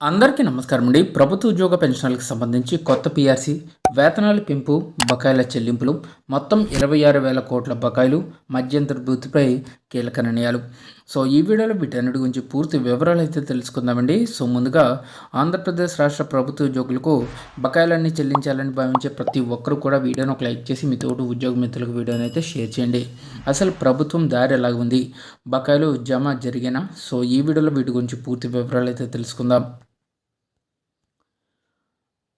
అందరికీ నమస్కారం అండి ప్రభుత్వ ఉద్యోగ పెన్షన్లకు సంబంధించి కొత్త పీఆర్సీ వేతనాల పెంపు బకాయిల చెల్లింపులు మొత్తం ఇరవై ఆరు వేల కోట్ల బకాయిలు మధ్యంతర భృతిపై కీలక నిర్ణయాలు. సో ఈ వీడియోలో వీటన్నిటి గురించి పూర్తి వివరాలు అయితే తెలుసుకుందామండి. సో ముందుగా ఆంధ్రప్రదేశ్ రాష్ట్ర ప్రభుత్వ ఉద్యోగులకు బకాయిలన్నీ చెల్లించాలని భావించే ప్రతి ఒక్కరు కూడా వీడియోను ఒక లైక్ చేసి మీ తోటి ఉద్యోగ మిత్రులకు వీడియోని అయితే షేర్ చేయండి. అసలు ప్రభుత్వం దారి ఎలా ఉంది? బకాయిలు జమ జరిగిన సో ఈ వీడియోలో వీటి గురించి పూర్తి వివరాలు అయితే తెలుసుకుందాం.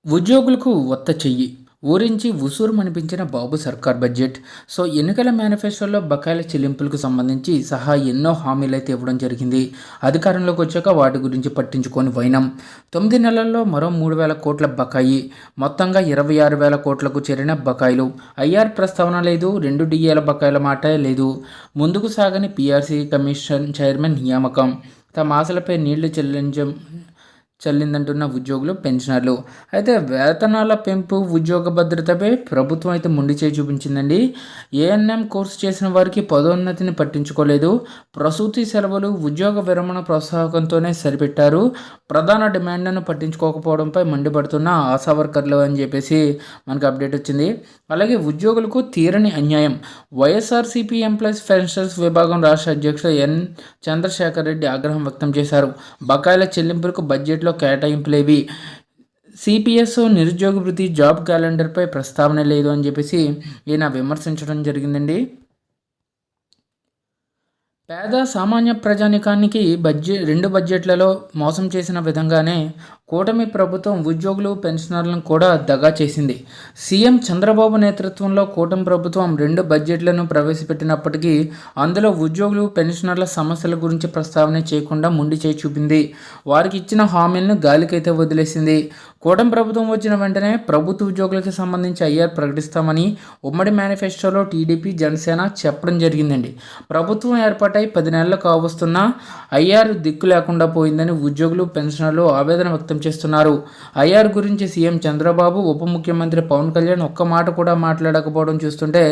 ఉద్యోగులకు ఒత్త చెయ్యి. ఊరించి ఉసూరుమనిపించిన బాబు సర్కార్ బడ్జెట్. సో ఎన్నికల మేనిఫెస్టోలో బకాయిల చెల్లింపులకు సంబంధించి సహా ఎన్నో హామీలు అయితే ఇవ్వడం జరిగింది. అధికారంలోకి వచ్చాక వాటి గురించి పట్టించుకొని వైనం. తొమ్మిది నెలల్లో మరో మూడు వేల కోట్ల బకాయి. మొత్తంగా ఇరవై ఆరు వేల కోట్లకు చేరిన బకాయిలు. ఐఆర్ ప్రస్తావన లేదు. రెండు డిఏల బకాయిల మాట లేదు. ముందుకు సాగని పీఆర్సీ కమిషన్ చైర్మన్ నియామకం. తమ ఆశలపై నీళ్ళు చెల్లించం చెల్లిందంటున్న ఉద్యోగులు పెన్షనర్లు. అయితే వేతనాల పెంపు ఉద్యోగ భద్రతపై ప్రభుత్వం అయితే ముండి చేయి చూపించిందండి. ఏఎన్ఎం కోర్సు చేసిన వారికి పదోన్నతిని పట్టించుకోలేదు. ప్రసూతి సెలవులు ఉద్యోగ విరమణ ప్రోత్సాహకంతోనే సరిపెట్టారు. ప్రధాన డిమాండ్ను పట్టించుకోకపోవడంపై మండిపడుతున్న ఆశా వర్కర్లు అని చెప్పేసి మనకు అప్డేట్ వచ్చింది. అలాగే ఉద్యోగులకు తీరని అన్యాయం. వైఎస్ఆర్సీపీ ఎంప్లాయీస్ పెన్షన్స్ విభాగం రాష్ట్ర అధ్యక్షుడు ఎన్ చంద్రశేఖర్ రెడ్డి ఆగ్రహం వ్యక్తం చేశారు. బకాయిల చెల్లింపులకు బడ్జెట్లో కేటాయింపులేవి. సిపిఎస్ నిరుద్యోగ వృత్తి జాబ్ క్యాలెండర్పై ప్రస్తావన లేదు అని చెప్పేసి ఈయన విమర్శించడం జరిగిందండి. పేద సామాన్య ప్రజానికానికి బడ్జెట్ రెండు బడ్జెట్లలో మోసం చేసిన విధంగానే కూటమి ప్రభుత్వం ఉద్యోగులు పెన్షనర్లను కూడా దగా చేసింది. సీఎం చంద్రబాబు నేతృత్వంలో కూటమి ప్రభుత్వం రెండు బడ్జెట్లను ప్రవేశపెట్టినప్పటికీ అందులో ఉద్యోగులు పెన్షనర్ల సమస్యల గురించి ప్రస్తావన చేయకుండా ముండి చేయి చూపింది. వారికి ఇచ్చిన హామీలను గాలికైతే వదిలేసింది. కూటమి ప్రభుత్వం వచ్చిన వెంటనే ప్రభుత్వ ఉద్యోగులకు సంబంధించి ఐఆర్ ప్రకటిస్తామని ఉమ్మడి మేనిఫెస్టోలో టీడీపీ జనసేన చెప్పడం జరిగిందండి. ప్రభుత్వం ఏర్పాటై పది నెలలు కావస్తున్నా ఐఆర్ దిక్కు లేకుండా పోయిందని ఉద్యోగులు పెన్షనర్లు ఆవేదన వ్యక్తం వ్యక్తం చేస్తున్నారు. ఐఆర్ గురించి సీఎం చంద్రబాబు ఉప ముఖ్యమంత్రి పవన్ కళ్యాణ్ ఒక్క మాట కూడా మాట్లాడకపోవడం చూస్తుంటే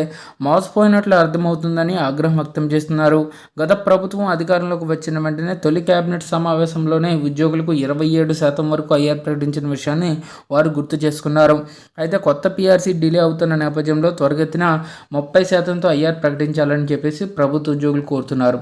మోసపోయినట్లు అర్థమవుతుందని ఆగ్రహం వ్యక్తం చేస్తున్నారు. గత ప్రభుత్వం అధికారంలోకి వచ్చిన వెంటనే తొలి కేబినెట్ సమావేశంలోనే ఉద్యోగులకు ఇరవై ఏడు శాతం వరకు ఐఆర్ ప్రకటించిన విషయాన్ని వారు గుర్తు చేసుకున్నారు. అయితే కొత్త పీఆర్సీ డిలే అవుతున్న నేపథ్యంలో త్వరగతిన ముప్పై శాతంతో ఐఆర్ ప్రకటించాలని చెప్పేసి ప్రభుత్వ ఉద్యోగులు కోరుతున్నారు.